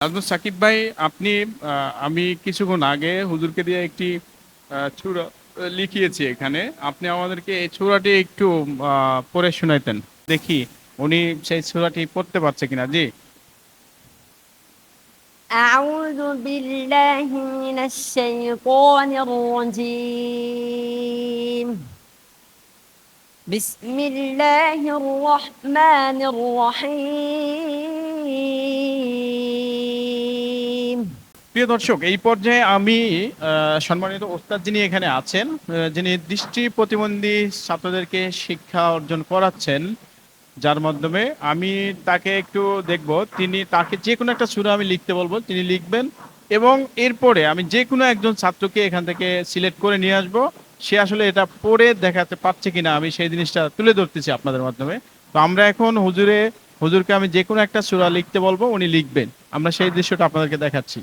নাজমুল সাকিব ভাই আপনি আহ, আমি কিছুক্ষণ আগে হুজুরকে দিয়ে একটি আহ, ছুরা আহ, লিখিয়েছি এখানে আপনি আমাদেরকে এই ছুরাটি একটু আহ, পড়ে শোনাইতেন দেখি উনি সেই ছুরাটি পড়তে পারছে কিনা জি أعوذ بالله من الشيطان الرجيم بسم الله الرحمن الرحيم প্রিয় দর্শক, এই পর্যায়ে আমি সম্মানিত ওস্তাদ যিনি এখানে আছেন যিনি দৃষ্টি প্রতিবন্ধী ছাত্রদেরকে শিক্ষা অর্জন করাচ্ছেন, যার মাধ্যমে আমি তাকে একটু দেখব। তিনি তাকে যে কোনো একটা সুরা আমি লিখতে বলব, তিনি লিখবেন এবং এরপরে আমি যে কোনো একজন ছাত্রকে এখান থেকে সিলেক্ট করে নিয়ে আসব। সে আসলে এটা পড়ে দেখাতে পারছে কিনা আমি সেই জিনিসটা তুলে ধরতেছি আপনাদের মাধ্যমে। তো আমরা এখন হুজুরে, হুজুরকে আমি যে কোনো একটা সুরা লিখতে বলব, উনি লিখবেন। আমরা সেই দৃশ্যটা আপনাদেরকে দেখাচ্ছি।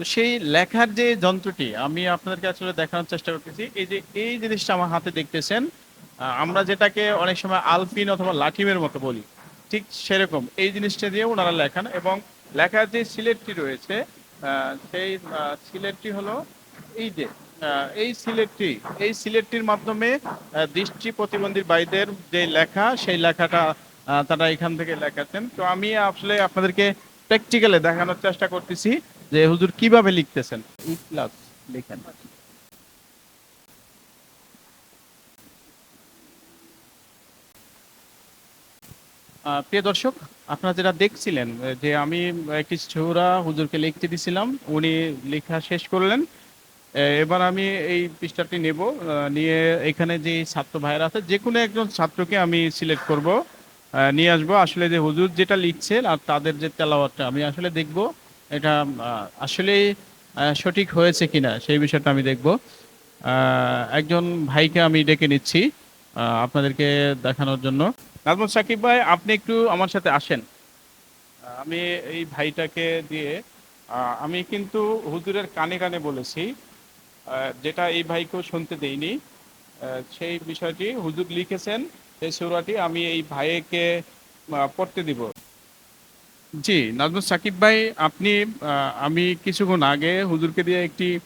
তো সেই লেখার যে যন্ত্রটি আমি আপনাদেরকে আসলে দেখানোর চেষ্টা করতেছি, এই যে এই জিনিসটা আমার হাতে দেখতেছেন আমরা যেটাকে অনেক সময় আলপিন অথবা লাঠিমের মতো বলি, ঠিক সেরকম এই জিনিসটা দিয়ে ওনারা লেখান এবং লেখার যে সিলেটটি রয়েছে সেই সিলেটটি হলো এই যে এই সিলেটটি, এই সিলেটটির মাধ্যমে দৃষ্টি প্রতিবন্ধী ভাইদের যে লেখা, সেই লেখাটা তারা এখান থেকে লেখাতেন তো আমি আসলে আপনাদেরকে প্র্যাকটিক্যালে দেখানোর চেষ্টা করতেছি। যে হুজুর কীভাবে লিখতেছেন? ইখলাস লেখেন। প্রিয় দর্শক আপনারা যেটা দেখছিলেন যে আমি একটি ছোরা হুজুরকে লিখতে দিছিলাম উনি লেখা শেষ করলেন। এবার আমি এই পৃষ্ঠাটি নেব নিয়ে এখানে যে ছাত্র ভাইয়েরা আছে যে কোনো একজন ছাত্রকে আমি সিলেক্ট করব নিয়ে আসব। আসলে যে হুজুর যেটা লিখছেন আর তাদের যে তেলাওয়াতটা আমি আসলে দেখব। এটা আসলে সঠিক হয়েছে কিনা সেই বিষয়টা আমি দেখব। একজন ভাইকে আমি ডেকে নিচ্ছি আপনাদেরকে দেখানোর জন্য। নাজমুল সাকিব ভাই, আপনি একটু আমার সাথে আসেন। আমি এই ভাইটাকে দিয়ে আমি কিন্তু হুজুরের কানে কানে বলেছি যেটা এই ভাইকেও শুনতে দেইনি। সেই বিষয়টি হুজুর লিখেছেন, সেই সুরাটি আমি এই ভাইকে পড়তে দিব। জি নাজমুল সাকিব ভাই আপনি আহ, আমি কিছুক্ষণ আগে হুজুরকে দিয়ে একটি আহ,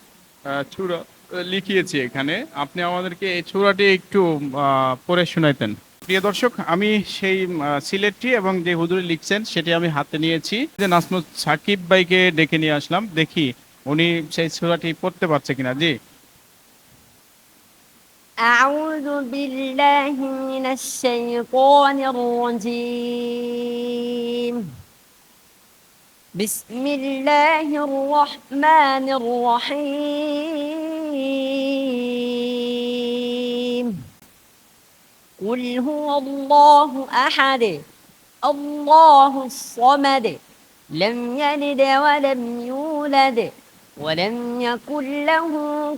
ছুরা আহ, লিখিয়েছি এখানে আপনি আমাদেরকে এই ছুরাটি একটু আহ, পড়ে শোনাইতেন প্রিয় দর্শক আমি সেই আহ, সিলেটটি এবং যে হুজুর লিখছেন সেটি আমি হাতে নিয়েছি যে নাজমুল সাকিব ভাইকে ডেকে নিয়ে আসলাম দেখি উনি সেই ছুরাটি পড়তে পারছে কিনা জি أعوذ بالله من الشيطان الرجيم بسم الله الرحمن الرحيم قل هو الله أحد الله الصمد لم يلد ولم يولد ولم يكن له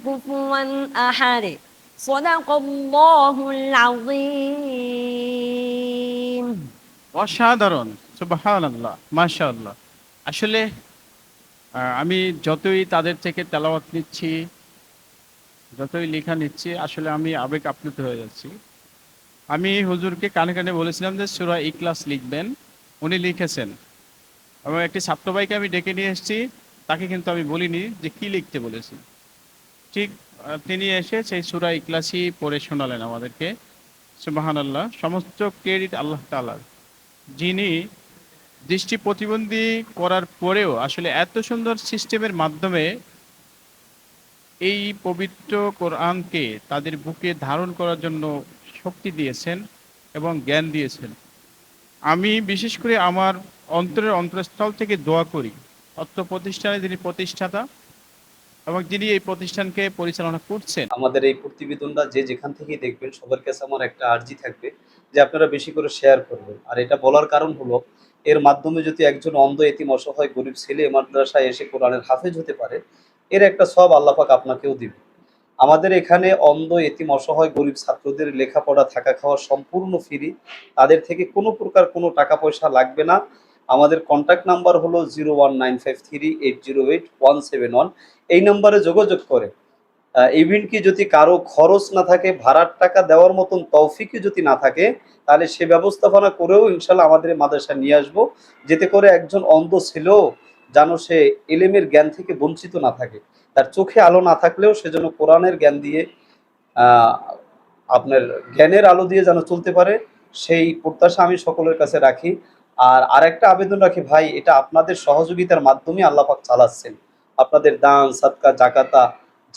كفوا أحد صدق الله العظيم অসাধারণ সুবহানাল্লাহ মাশাআল্লাহ আসলে আমি যতই তাদের থেকে তেলাওয়াত নিচ্ছি, যতই লেখা নিচ্ছি, আসলে আমি আবেগ আপ্লুত হয়ে যাচ্ছি। আমি হুজুরকে কানে কানে বলেছিলাম যে, সুরা ইকলাস লিখবেন। উনি লিখেছেন। এবং একটি ছাত্র ভাইকে আমি ডেকে নিয়ে এসেছি, তাকে কিন্তু আমি বলিনি যে, কি লিখতে বলেছি? ঠিক তিনি এসে সেই সুরা ইকলাসই পড়ে শোনালেন আমাদেরকে। সুবাহান আল্লাহ সমস্ত ক্রেডিট আল্লাহ তাআলার। যিনি দৃষ্টি প্রতিবন্ধী করার পরেও আসলে এত সুন্দর সিস্টেমের মাধ্যমে এই পবিত্র কোরআনকে তাদের বুকে ধারণ করার জন্য শক্তি দিয়েছেন এবং জ্ঞান দিয়েছেন। আমি বিশেষ করে আমার অন্তরের অন্তরস্থল থেকে দোয়া করি। অত্র প্রতিষ্ঠানে যিনি প্রতিষ্ঠাতা এবং যিনি এই প্রতিষ্ঠানকে পরিচালনা করছেন। আমাদের এই প্রতিবেদনটা যে যেখান থেকেই দেখবেন, সবার কাছে আমার একটা আর্জি থাকবে যে আপনারা বেশি করে শেয়ার করবেন। আর এটা বলার কারণ হলো এর মাধ্যমে যদি একজন অন্ধ এতিম অসহায় গরিব ছেলে মাদ্রাসায় এসে কোরআনের হাফেজ হতে পারে, এর একটা সব আল্লাপাক আপনাকেও দিবে। আমাদের এখানে অন্ধ, এতিম, অসহায়, গরিব ছাত্রদের লেখাপড়া, থাকা খাওয়া সম্পূর্ণ ফ্রি। তাদের থেকে কোনো প্রকার কোনো টাকা পয়সা লাগবে না। আমাদের কন্ট্যাক্ট নাম্বার হলো zero one nine five three eight zero eight one seven one এই নম্বরে যোগাযোগ করে। ইভেন কি যদি কারও খরচ না থাকে, ভাড়ার টাকা দেওয়ার মতন তৌফিকই যদি না থাকে, তাহলে সে ব্যবস্থাপনা করেও ইনশাল্লাহ আমাদের মাদ্রাসা নিয়ে আসব, যেতে করে একজন অন্ধ ছেলেও যেন সে এলেমের জ্ঞান থেকে বঞ্চিত না থাকে। তার চোখে আলো না থাকলেও সে যেন কোরআনের জ্ঞান দিয়ে আপনার জ্ঞানের আলো দিয়ে যেন চলতে পারে, সেই প্রত্যাশা আমি সকলের কাছে রাখি। আর আরেকটা আবেদন রাখি, ভাই, এটা আপনাদের সহযোগিতার মাধ্যমে আল্লাহ পাক চালাচ্ছেন। আপনাদের দান সাতকা জাকাতা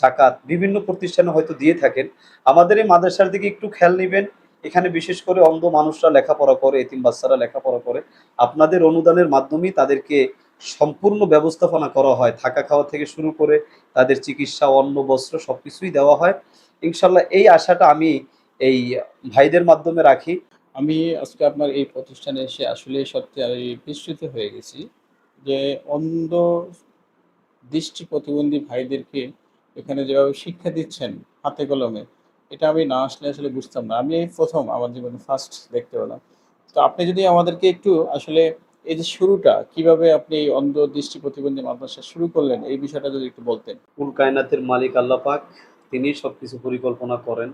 জাকাত বিভিন্ন প্রতিষ্ঠানে হয়তো দিয়ে থাকেন। আমাদের এই মাদ্রাসার দিকে একটু খেয়াল নেবেন। এখানে বিশেষ করে অন্ধ মানুষরা লেখাপড়া করে, এতিম বাচ্চারা লেখাপড়া করে। আপনাদের অনুদানের মাধ্যমেই তাদেরকে সম্পূর্ণ ব্যবস্থাপনা করা হয়। থাকা খাওয়া থেকে শুরু করে তাদের চিকিৎসা, অন্ন, বস্ত্র সবকিছুই দেওয়া হয়। ইনশাল্লাহ এই আশাটা আমি এই ভাইদের মাধ্যমে রাখি। আমি আজকে আপনার এই প্রতিষ্ঠানে এসে আসলে সত্যি আমি বিস্মিত হয়ে গেছি যে অন্ধ দৃষ্টি প্রতিবন্ধী ভাইদেরকে এখানে যেভাবে শিক্ষা দিচ্ছেন হাতে কলমে, এটা আমি না আসলে আসলে বুঝতাম না। আমি এই প্রথম আমার জীবনে ফার্স্ট দেখতে পেলাম। তো আপনি যদি আমাদেরকে একটু আসলে এই যে শুরুটা, কীভাবে আপনি এই অন্ধ দৃষ্টি প্রতিবন্ধী মাদ্রাসা শুরু করলেন, এই বিষয়টা যদি একটু বলতেন। কুল কায়নাতের মালিক আল্লাহ পাক, তিনি সব কিছু পরিকল্পনা করেন।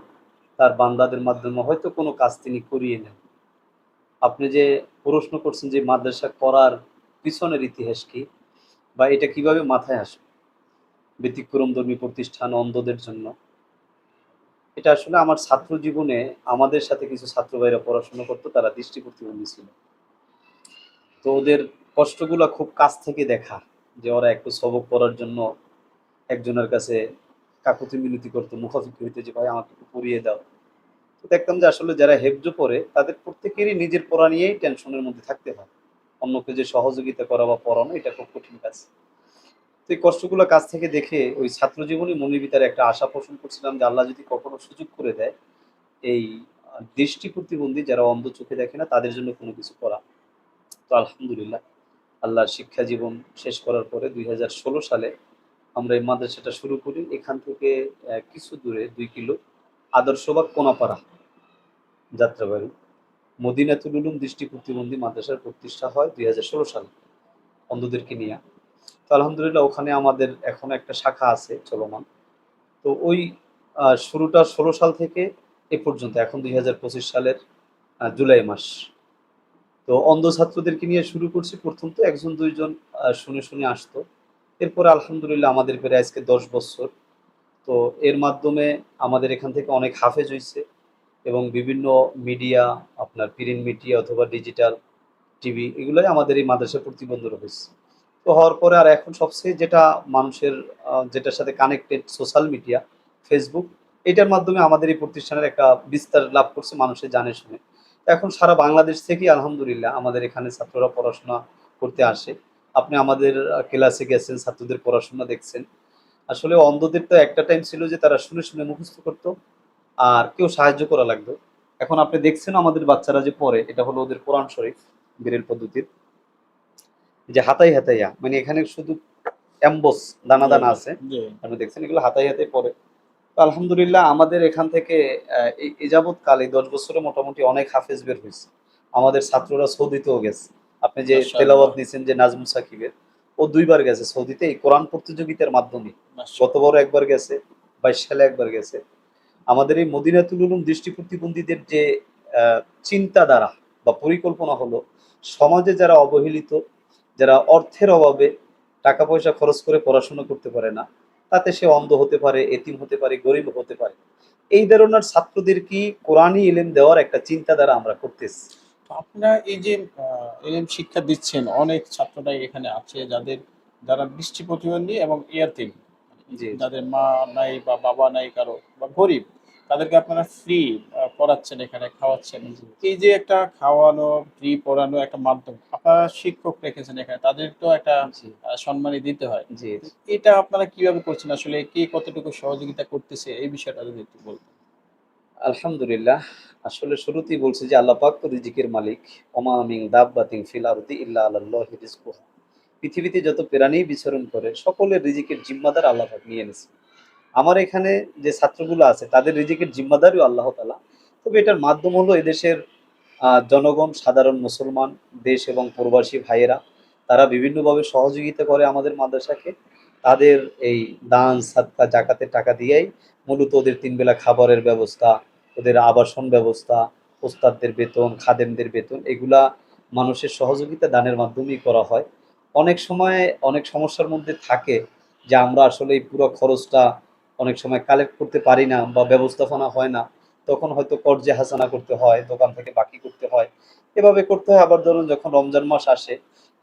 তার বান্দাদের মাধ্যমে হয়তো কোনো কাজ তিনি করিয়ে নেন। আপনি যে প্রশ্ন করছেন যে মাদ্রাসা করার পিছনের ইতিহাস কি, বা এটা কীভাবে মাথায় আসবে? ব্যতিক্রম ধর্মী প্রতিষ্ঠান অন্ধদের জন্য। এটা আসলে আমার ছাত্র জীবনে আমাদের সাথে কিছু ছাত্র ভাইরা পড়াশোনা করতো, তারা দৃষ্টি প্রতিবন্ধী ছিল। তো ওদের কষ্টগুলো খুব কাছ থেকে দেখা, যে ওরা একটু সবক পড়ার জন্য একজনের কাছে কাকুতি মিনতি করতো, মুখাফিকি হইতে, যে, ভাই, আমাকে একটু পড়িয়ে দাও। তো দেখতাম যে, আসলে যারা হেফজ পড়ে, তাদের প্রত্যেকেরই নিজের পড়া নিয়েই টেনশনের মধ্যে থাকতে হয়। অন্যকে যে সহযোগিতা করা বা পড়ানো, এটা খুব কঠিন কাজ। তো এই কষ্টগুলো কাছ থেকে দেখে ওই ছাত্র জীবনে মনের ভিতরে একটা আশা পোষণ করছিলাম যে আল্লাহ যদি কখনো সুযোগ করে দেয়, এই দৃষ্টি প্রতিবন্ধী যারা অন্ধ চোখে দেখে না, তাদের জন্য কোনো কিছু করা। তো আলহামদুলিল্লাহ, আল্লাহর শিক্ষা জীবন শেষ করার পরে দুই হাজার ষোলো সালে আমরা এই মাদ্রাসাটা শুরু করি। এখান থেকে কিছু দূরে, দুই কিলো, আদর্শবাগ কোনাপাড়া যাত্রাবাড়ি। মদিনাতুল উলুম দৃষ্টি প্রতিবন্ধী মাদ্রাসার প্রতিষ্ঠা হয় দুই হাজার ষোলো সালে অন্ধদেরকে নিয়ে। তো আলহামদুলিল্লাহ ওখানে আমাদের এখন একটা শাখা আছে চলমান। তো ওই শুরুটা ষোলো সাল থেকে এ পর্যন্ত, এখন দুই হাজার পঁচিশ সালের জুলাই মাস। তো অন্ধ ছাত্রদেরকে নিয়ে শুরু করছি, প্রথম তো একজন দুইজন শুনে শুনে আসতো। এরপরে আলহামদুলিল্লাহ আমাদের পেরে আজকে দশ বছর। তো এর মাধ্যমে আমাদের এখান থেকে অনেক হাফেজ হয়েছে এবং বিভিন্ন মিডিয়া, আপনার প্রিন্ট মিডিয়া অথবা ডিজিটাল টিভি, এগুলোই আমাদের এই মাদ্রাসা প্রতিবন্ধ হয়েছে তো হওয়ার পরে আর এখন সবচেয়ে যেটা মানুষের যেটার সাথে কানেক্টেড সোশ্যাল মিডিয়া ফেসবুক এটার মাধ্যমে আমাদের এই প্রতিষ্ঠানের একটা বিস্তার লাভ করছে মানুষের জানে শুনে। এখন সারা বাংলাদেশ থেকে আলহামদুলিল্লাহ আমাদের এখানে ছাত্ররা পড়াশোনা করতে আসে। আপনি আমাদের ক্লাসে গেছেন, ছাত্রদের পড়াশোনা দেখছেন। আসলে অন্ধদের তো একটা টাইম ছিল যে তারা শুনে শুনে মুখস্থ করতো আর কেউ সাহায্য করা লাগতো। এখন আপনি দেখছেন আমাদের বাচ্চারা যে পড়ে, এটা হলো ওদের কোরআন শরীফ বীরের পদ্ধতির। যে হাতাই হাতাইয়া মানে এখানে শুধু অ্যাম্বস দানা দানা আছে। আপনি দেখছেন এগুলো হাতাই হাতে পড়ে তো আলহামদুলিল্লাহ আমাদের এখান থেকে এই এ যাবৎ কালে দশ বছরে মোটামুটি অনেক হাফেজ বের হয়েছে। আমাদের ছাত্ররা সৌদিতেও গেছে। আপনি যে। তেলাওয়াত দিচ্ছেন যে নাজমুল সাকিবের ও দুইবার গেছে সৌদিতে এই কোরআন প্রতিযোগিতার মাধ্যমে। গতবার একবার গেছে বাইশ সালে একবার গেছে। আমাদের এই মদিনাতুল উলুম দৃষ্টি প্রতিবন্ধীদের যে আহ, চিন্তাধারা বা পরিকল্পনা হলো সমাজে যারা অবহেলিত যারা অর্থের অভাবে টাকা পয়সা খরচ করে পড়াশোনা করতে পারে না তাতে সে অন্ধ হতে পারে এতিম হতে পারে গরিব হতে পারে। এই ধরনের ছাত্রদের কি কোরআনই ইলেম দেওয়ার একটা চিন্তাধারা আমরা করতেছি? আপনারা এই যে এলএম শিক্ষা দিচ্ছেন অনেক ছাত্ররাই এখানে আছে যাদের যারা দৃষ্টি প্রতিবন্ধী এবং জি। যাদের মা নাই বা বাবা নাই কারও বা গরিব। তাদেরকে আপনারা ফ্রি পড়াচ্ছেন এখানে খাওয়াচ্ছেন। এই যে একটা খাওয়ানো ফ্রি পড়ানো একটা মাধ্যম আপনারা শিক্ষক রেখেছেন এখানে তাদের তো একটা জি। আহ, সম্মানী দিতে হয়। জি এটা আপনারা কীভাবে করছেন? আসলে কে কতটুকু সহযোগিতা করতেছে? এই বিষয়টা যদি একটু বলতেন। আলহামদুলিল্লাহ আসলে শুরুতেই বলছি যে আল্লাহ পাক রিজিকের মালিক। ওমা মিন দাব্বাতিন ফিল আরদি ইল্লা রিজকুহা। পৃথিবীতে যত প্রাণী বিচরণ করে সকলের রিজিকের জিম্মাদার আল্লাহ পাক নিয়ে নিয়েছে আমার এখানে যে ছাত্রগুলো আছে, তাদের রিজিকের জিম্মাদারিও আল্লাহ তালা তবে এটার মাধ্যম হলো এদেশের জনগণ, সাধারণ মুসলমান, দেশ এবং প্রবাসী ভাইয়েরা, তারা বিভিন্নভাবে সহযোগিতা করে আমাদের মাদ্রাসাকে। তাদের এই দান, সাদকা, জাকাতের টাকা দিয়েই মূলত ওদের তিন বেলা খাবারের ব্যবস্থা, ওদের আবাসন ব্যবস্থা, ওস্তাদদের বেতন, খাদেমদের বেতন, এগুলা মানুষের সহযোগিতা দানের মাধ্যমেই করা হয়। অনেক সময় অনেক সমস্যার মধ্যে থাকে যে আমরা আসলে এই পুরো খরচটা অনেক সময় কালেক্ট করতে পারি না বা ব্যবস্থাপনা হয় না তখন হয়তো কর্জে হাসানা করতে হয় দোকান থেকে বাকি করতে হয়। এভাবে করতে হয়। আবার ধরুন যখন রমজান মাস আসে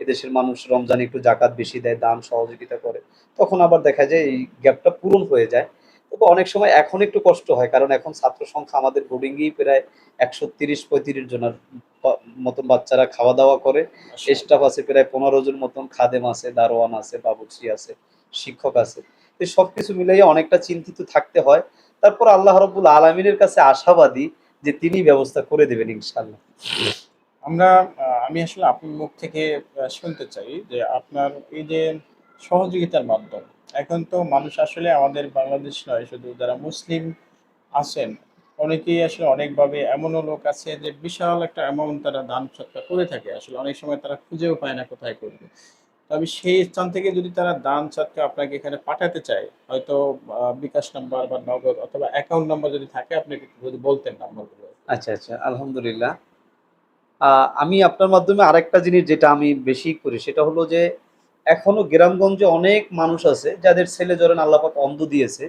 এদেশের মানুষ রমজানে একটু জাকাত বেশি দেয় দান সহযোগিতা করে তখন আবার দেখা যায় এই গ্যাপটা পূরণ হয়ে যায়। তবে অনেক সময় এখন একটু কষ্ট হয় কারণ এখন ছাত্র সংখ্যা আমাদের বোর্ডিংয়েই প্রায় একশো তিরিশ পঁয়ত্রিশ জনের মতন বাচ্চারা খাওয়া দাওয়া করে স্টাফ আছে প্রায় পনেরো জন মতন খাদেম আছে দারোয়ান আছে বাবুর্চি আছে শিক্ষক আছে। তো সবকিছু মিলাইয়ে অনেকটা চিন্তিত থাকতে হয়। তারপর আল্লাহ রব্বুল আলমিনের কাছে আশাবাদী যে তিনি ব্যবস্থা করে দেবেন ইনশাল্লাহ আমরা আমি আসলে আপনার মুখ থেকে শুনতে চাই যে আপনার এই যে সহযোগিতার মাধ্যম, এখন তো মানুষ আসলে আমাদের বাংলাদেশ নয়, শুধু যারা মুসলিম আছেন, অনেকেই আসলে অনেকভাবে এমনও লোক আছে যে বিশাল একটা অ্যামাউন্ট তারা দান সৎকার করে থাকে। আসলে অনেক সময় তারা খুঁজেও পায় না কোথায় করবে। তবে সেই স্থান থেকে যদি তারা দান সৎকার আপনাকে এখানে পাঠাতে চায়, হয়তো বিকাশ নাম্বার বা নগদ অথবা অ্যাকাউন্ট নাম্বার যদি থাকে, আপনি একটু যদি বলতেন নাম্বারগুলো। আচ্ছা আচ্ছা আলহামদুলিল্লাহ। আমি আপনার মাধ্যমে আরেকটা জিনিস যেটা আমি বেশি করি, সেটা হলো যে, এখনও গ্রামগঞ্জে অনেক মানুষ আছে, যাদের ছেলে ধরেন আল্লাপাক অন্ধ দিয়েছে,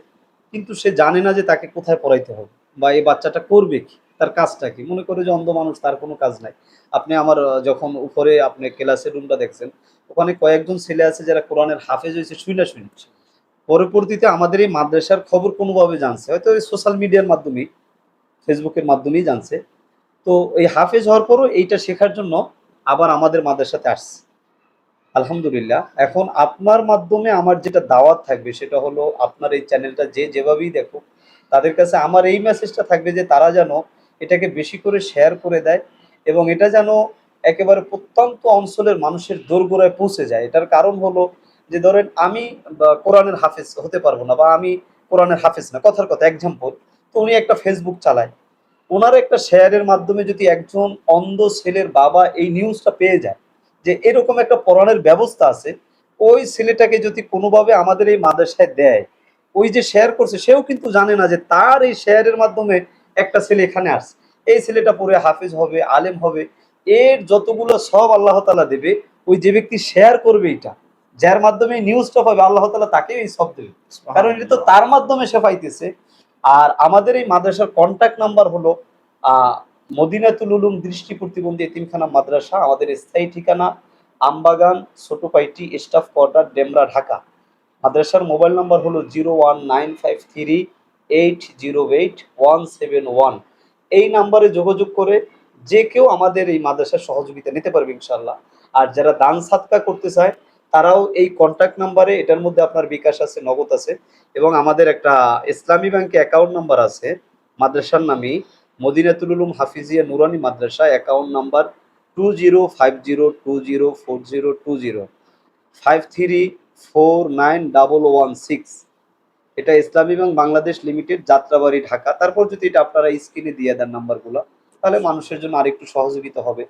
কিন্তু সে জানে না যে তাকে কোথায় পড়াইতে হবে বা এই বাচ্চাটা করবে কি। তার কাজটা কি? মনে করে যে অন্ধ মানুষ, তার কোনো কাজ নাই। আপনি আমার যখন উপরে আপনি ক্লাসের রুমটা দেখছেন, ওখানে কয়েকজন ছেলে আছে যারা কোরআনের হাফেজ হয়েছে শুইনা শুনি পরবর্তীতে আমাদের এই মাদ্রাসার খবর কোনোভাবে জানছে। হয়তো এই সোশ্যাল মিডিয়ার মাধ্যমেই ফেসবুকের মাধ্যমেই জানছে। তো এই হাফেজ হওয়ার পরও এইটা শেখার জন্য আবার আমাদের মাদ্রাসাতে আসছে। আলহামদুলিল্লাহ, এখন আপনার মাধ্যমে আমার যেটা দাওয়াত থাকবে, সেটা হলো আপনার এই চ্যানেলটা যে যেভাবেই দেখুক, তাদের কাছে আমার এই মেসেজটা থাকবে যে তারা যেন এটাকে বেশি করে শেয়ার করে দেয় এবং এটা যেন একেবারে প্রত্যন্ত অঞ্চলের মানুষের দোরগোড়ায় পৌঁছে যায়। এটার কারণ হলো যে ধরেন আমি কোরআনের হাফেজ হতে পারব না বা আমি কোরআনের হাফেজ না। কথার কথা এক্সাম্পল তো উনি একটা ফেসবুক চালায়। ওনার একটা শেয়ারের মাধ্যমে যদি একজন অন্ধ ছেলের বাবা এই নিউজটা পেয়ে যায় যে এরকম একটা পড়ানোর ব্যবস্থা আছে, ওই ছেলেটাকে যদি কোনোভাবে আমাদের এই মাদ্রাসায় দেয়, ওই যে শেয়ার করছে, সেও কিন্তু জানে না যে তার এই শেয়ারের মাধ্যমে একটা ছেলে এখানে আসছে। এই ছেলেটা পরে হাফেজ হবে আলেম হবে। এর যতগুলো সব আল্লাহ তালা দেবে ওই যে ব্যক্তি শেয়ার করবে এটা যার মাধ্যমে নিউজটা পাবে আল্লাহ তালা তাকেও এই সব দেবে। কারণ এটা তো তার মাধ্যমে সে পাইতেছে। আর আমাদের এই মাদ্রাসার কন্ট্যাক্ট নাম্বার হলো আহ, মদিনাতুল উলুম দৃষ্টি প্রতিবন্ধী এতিমখানা মাদ্রাসা আমাদের স্থায়ী ঠিকানা আমবাগান ছোটপাইটি স্টাফ কোয়ার্টার ডেমরা ঢাকা। মাদ্রাসার মোবাইল নাম্বার হলো zero one nine five three eight zero eight one seven one এই নাম্বারে যোগাযোগ করে যে কেউ আমাদের এই মাদ্রাসার সহযোগিতা নিতে পারবে ইনশাল্লাহ আর যারা দান সাতকা করতে চায়, তারাও এই কন্ট্যাক্ট নাম্বারে, এটার মধ্যে আপনার বিকাশ আছে, নগদ আছে এবং আমাদের একটা ইসলামী ব্যাংকে অ্যাকাউন্ট নাম্বার আছে। মাদ্রাসার নামেই Madinatul Ulum Hafizia Nurani Madrasa account number two zero five zero two zero four zero two zero five three four nine double one six এটা ইসলামী ব্যাংক বাংলাদেশ লিমিটেড, যাত্রাবাড়ি ঢাকা। তারপর যদি এটা আপনারা স্ক্রিনে দিয়ে দেন নাম্বারগুলো, তাহলে মানুষের জন্য আরেকটু সহযোগিতা হবে।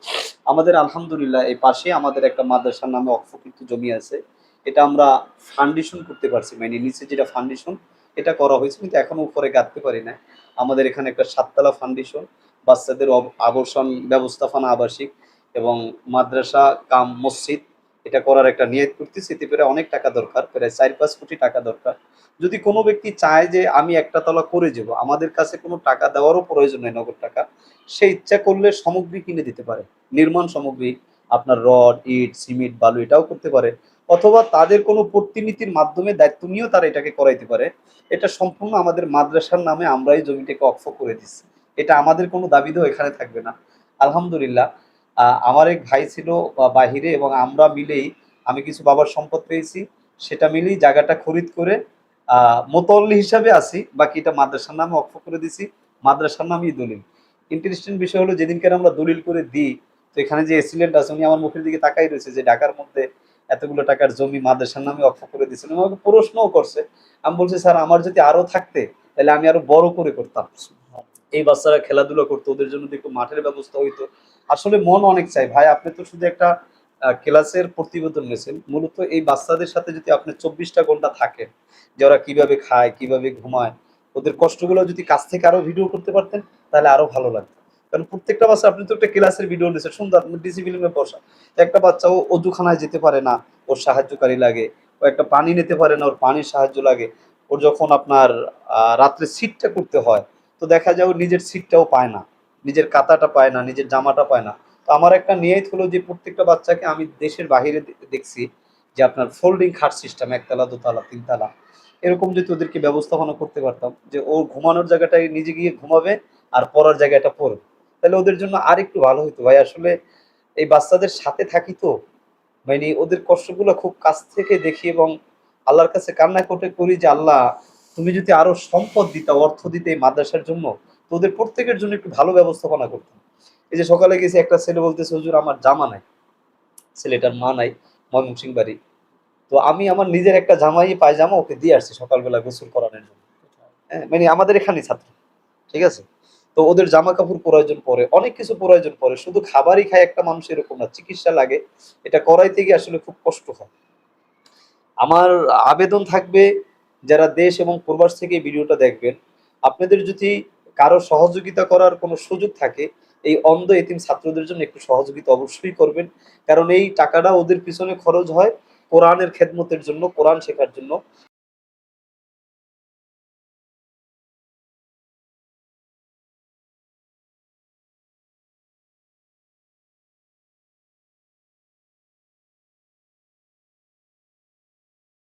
আমাদের আলহামদুলিল্লাহ এই পাশে আমাদের একটা মাদ্রাসার নামে অক্ষকৃত জমি আছে। এটা আমরা ফান্ডেশন করতে পারছি মানে নিচে যেটা ফান্ডেশন এটা করা হয়েছে, কিন্তু এখনও উপরে গাঁথতে পারি না আমাদের এখানে একটা সাততলা ফান্ডেশন বাচ্চাদের আবাসন ব্যবস্থাপনা আবাসিক এবং মাদ্রাসা কাম মসজিদ এটা করার একটা নিয়ত করতেছি এতে করে অনেক টাকা দরকার, প্রায় চার পাঁচ কোটি টাকা দরকার। যদি কোনো ব্যক্তি চায় যে আমি একটা তলা করে যাব আমাদের কাছে কোনো টাকা দেওয়ারও প্রয়োজন নেই নগদ টাকা, সে ইচ্ছা করলে সামগ্রী কিনে দিতে পারে। নির্মাণ সামগ্রী, আপনার রড, ইট, সিমেন্ট, বালু এটাও করতে পারে, অথবা তাদের কোনো প্রতিনিধির মাধ্যমে দায়িত্ব নিয়েও তারা এটাকে করাইতে পারে। এটা সম্পূর্ণ আমাদের মাদ্রাসার নামে আমরাই জমিটাকে অক্ষ করে দিচ্ছি। এটা আমাদের কোনো দাবিদেও এখানে থাকবে না। আলহামদুলিল্লাহ আমার এক ভাই ছিল বাহিরে এবং আমরা মিলেই আমি কিছু বাবার সম্পদ পেয়েছি। সেটা মিলেই জায়গাটা খরিদ করে, আহ, মোতল্লি হিসাবে আছি। বাকি এটা মাদ্রাসার নামে অক্ষ করে দিছি। মাদ্রাসার নামই দলিল। ইন্টারেস্টিং বিষয় হলো যেদিনকে আমরা দলিল করে দিই, তো এখানে যে এসিলেন্ট আছে, উনি আমার মুখের দিকে তাকাই রয়েছে যে ঢাকার মধ্যে এতগুলো টাকার জমি মাদ্রাসার নামে অক্ষ করে দিয়েছেন। আমাকে প্রশ্নও করছে। আমি বলছি, স্যার, আমার যদি আরও থাকতে, তাহলে আমি আরও বড় করে করতাম। এই বাচ্চারা খেলাধুলা করতো, ওদের জন্য দেখো মাঠের ব্যবস্থা হইতো আসলে মন অনেক চাই ভাই, আপনি তো শুধু একটা ক্লাসের প্রতিবেদন নিয়েছেন। মূলত এই বাচ্চাদের সাথে যদি আপনি চব্বিশটা ঘণ্টা থাকেন, যে ওরা কীভাবে খায়, কীভাবে ঘুমায়, ওদের কষ্টগুলো যদি কাছ থেকে আরও ভিডিও করতে পারতেন, তাহলে আরও ভালো লাগতো। কারণ প্রত্যেকটা বাচ্চা, আপনি তো একটা ক্লাসের ভিডিও নিয়েছেন, সুন্দর ডিসিপ্লিনে বসা। একটা বাচ্চা ও অজুখানায় যেতে পারে না, ওর সাহায্যকারী লাগে, ও একটা পানি নিতে পারে না, ওর পানির সাহায্য লাগে। ওর যখন আপনার রাত্রে সিটটা করতে হয়, তো দেখা যায় ও নিজের সিটটাও পায় না। নিজের কাতাটা পায় না, নিজের জামাটা পায় না। তো আমার একটা নিয়ত হলো যে প্রত্যেকটা বাচ্চাকে আমি দেশের বাহিরে দেখছি যে আপনার ফোল্ডিং খাট সিস্টেম একতলা, দোতলা, তিনতলা। এরকম যদি ওদেরকে ব্যবস্থাপনা করতে পারতাম যে ও ঘুমানোর জায়গাটায় নিজে গিয়ে ঘুমাবে আর পড়ার জায়গাটা পড়বে। তাহলে ওদের জন্য আর একটু ভালো হতো ভাই, আসলে এই বাচ্চাদের সাথে থাকি তো মানে ওদের কষ্টগুলো খুব কাছ থেকে দেখি এবং আল্লাহর কাছে কান্না করতে করি যে, আল্লাহ, তুমি যদি আরও সম্পদ দিতা, অর্থ দিতে এই মাদ্রাসার জন্য তো ওদের প্রত্যেকের জন্য একটু ভালো ব্যবস্থাপনা করতাম। এই যে সকালে গেছে, একটা ছেলে বলতেছে, হুজুর, আমার জামা নাই। ছেলেটার মা নাই ময়মনসিং বাড়ি। তো আমি আমার নিজের একটা জামাই, পায়জামা ওকে দিয়ে আসছি সকালবেলা গোসল করানোর জন্য। হ্যাঁ মানে আমাদের এখানে ছাত্র, ঠিক আছে? তো ওদের জামা কাপড় প্রয়োজন পরে অনেক কিছু প্রয়োজন পরে শুধু খাবারই খায় একটা মানুষ এরকম না, চিকিৎসা লাগে। এটা করাইতে গিয়ে আসলে খুব কষ্ট হয়। আমার আবেদন থাকবে, যারা দেশ এবং প্রবাস থেকে ভিডিওটা দেখবেন, আপনাদের যদি কারও সহযোগিতা করার কোনো সুযোগ থাকে, এই অন্ধ এতিম ছাত্রদের জন্য একটু সহযোগিতা অবশ্যই করবেন। কারণ এই টাকাটা ওদের পিছনে খরচ হয় কোরআনের খেদমতের জন্য, কোরআন শেখার জন্য।